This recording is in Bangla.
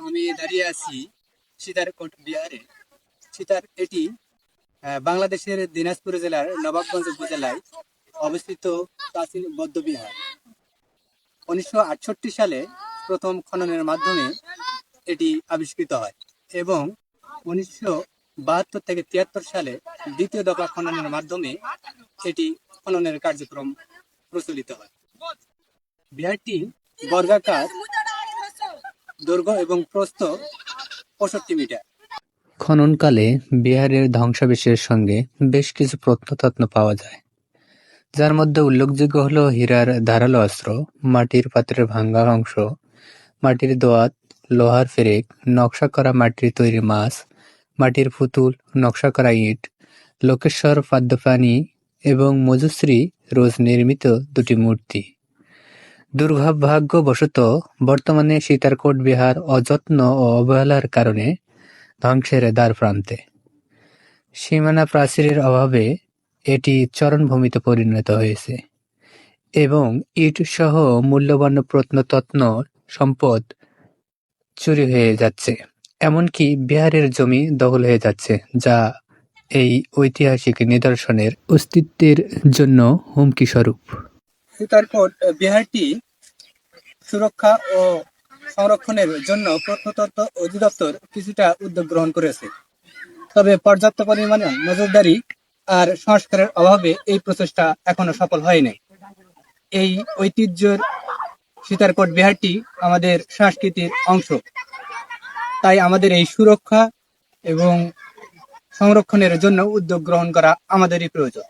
আমি দাঁড়িয়ে আছি সীতারকোট বিহারে সীতার, এটি বাংলাদেশের দিনাজপুর জেলার নবাবগঞ্জ উপজেলায় অবস্থিত প্রাচীন বৌদ্ধ বিহার উনিশশো সালে প্রথম খননের মাধ্যমে এটি আবিষ্কৃত হয় এবং উনিশশো বাহাত্তর থেকে তিয়াত্তর সালে দ্বিতীয় দফা খননের মাধ্যমে এটি খননের কার্যক্রম প্রচলিত হয়। বিহারটি বর্গাকার দৈর্ঘ্য এবং প্রস্থ পঁয়ষট্টি মিটার। খননকালে বিহারের ধ্বংসাবশেষের সঙ্গে বেশ কিছু প্রত্নতত্ত্ব পাওয়া যায়। যার মধ্যে উল্লেখযোগ্য হল হীরার ধারালো অস্ত্র, মাটির পাত্রের ভাঙ্গা অংশ, মাটির দোয়াত, লোহার ফেরেক, নকশা করা মাটির তৈরি মাছ, মাটির পুতুল, নকশা করা ইট, লোকেশ্বর পাদ্যপানি এবং মজুশ্রী রোজ নির্মিত দুটি মূর্তি। দুর্ভাগ্যবশত বর্তমানে সীতারকোট বিহার অযত্ন ও অবহেলার কারণে ধ্বংসের দ্বার প্রান্তে। সীমানা প্রাচীরের অভাবে এটি চরণভূমিতে পরিণত হয়েছে এবং ইট সহ মূল্যবান প্রত্নতত্ন সম্পদ চুরি হয়ে যাচ্ছে, এমনকি বিহারের জমি দখল হয়ে যাচ্ছে, যা এই ঐতিহাসিক নিদর্শনের অস্তিত্বের জন্য হুমকি স্বরূপ সীতারকোট বিহারটি সুরক্ষা ও সংরক্ষণের জন্য প্রত্নতত্ত্ব অধিদপ্তর কিছুটা উদ্যোগ গ্রহণ করেছে। তবে পর্যাপ্ত পরিমাণে নজরদারি আর সংস্কারের অভাবে এই প্রচেষ্টা এখনও সফল হয়নি। এই ঐতিহ্যের সীতারকোট বিহারটি আমাদের সংস্কৃতির অংশ। তাই আমাদের এই সুরক্ষা এবং সংরক্ষণের জন্য উদ্যোগ গ্রহণ করা আমাদেরই প্রয়োজন।